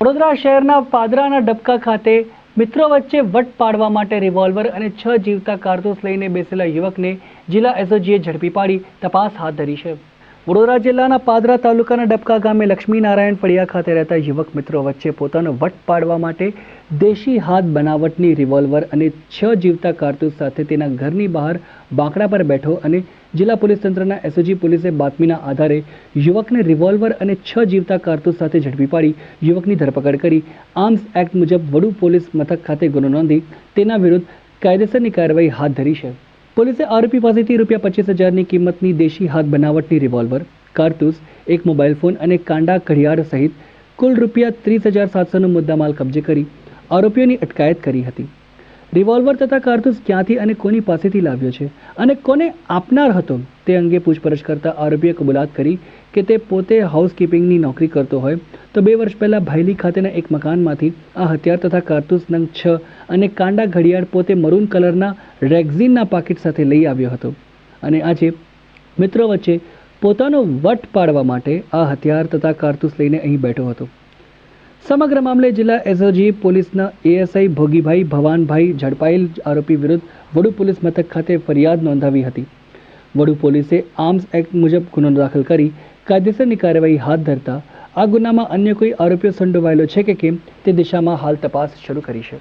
વડોદરા શહેરના પાદરાના ડબકા ખાતે મિત્રો વચ્ચે વટ પાડવા માટે રિવોલ્વર અને છ જીવતા કારતૂસ લઈને બેસેલા યુવકને જિલ્લા એસઓજીએ ઝડપી પાડી તપાસ હાથ ધરી છે. વડોદરા જિલ્લાના પાદરા તાલુકાના ડબકા ગામે લક્ષ્મીનારાયણ ફળિયા ખાતે રહેતા યુવક મિત્રો વચ્ચે પોતાનો વટ પાડવા માટે દેશી હાથ બનાવટની રિવોલ્વર અને છ જીવતા કારતૂસ સાથે તેના ઘરની બહાર બાંકડા પર બેઠો અને જિલ્લા પોલીસ તંત્રના એસઓજી પોલીસે બાતમીના આધારે યુવકને રિવોલ્વર અને છ જીવતા કારતૂસ સાથે ઝડપી પાડી યુવકની ધરપકડ કરી. આર્મ્સ એક્ટ મુજબ વડુ પોલીસ મથક ખાતે ગુનો નોંધી તેના વિરુદ્ધ કાયદેસરની કાર્યવાહી હાથ ધરી છે. પોલીસે આરોપી પાસેથી રૂપિયા પચીસ હજારની કિંમતની દેશી હાથ બનાવટની રિવોલ્વર, કારતૂસ, એક મોબાઈલ ફોન અને કાંડા ઘડિયાળ સહિત કુલ રૂપિયા ત્રીસ હજાર સાતસોનો મુદ્દામાલ કબજે કરી આરોપીઓની અટકાયત કરી હતી. રિવોલ્વર તથા કારતૂસ ક્યાંથી અને કોની પાસેથી લાવ્યો છે અને કોને આપનાર હતો તે અંગે પૂછપરછ કરતા આરોપીએ કબૂલાત કરી કે તે પોતે હાઉસકીપિંગની નોકરી કરતો હોય તો બે વર્ષ પહેલાં ભાયલી ખાતેના એક મકાનમાંથી આ હથિયાર તથા કારતૂસ નંગ છ અને કાંડા ઘડિયાળ પોતે મરૂન કલરના રેક્ઝિનના પાકીટ સાથે લઈ આવ્યો હતો. અને આજે મિત્રો વચ્ચે પોતાનો વટ પાડવા માટે આ હથિયાર તથા કારતૂસ લઈને અહીં બેઠો હતો. સમગ્ર મામલે જિલ્લા એસઓજી પોલીસના એએસઆઈ ભોગીભાઈ ભવાનભાઈ ઝડપાયેલ આરોપી વિરુદ્ધ વડુ પોલીસ મથક ખાતે ફરિયાદ નોંધાવી હતી. વડુ પોલીસે આર્મ્સ એક્ટ મુજબ ગુનો દાખલ કરી કાયદેસરની કાર્યવાહી હાથ ધરતા આ ગુનામાં અન્ય કોઈ આરોપીઓ સંડોવાયેલો છે કે કેમ તે દિશામાં હાલ તપાસ શરૂ કરી છે.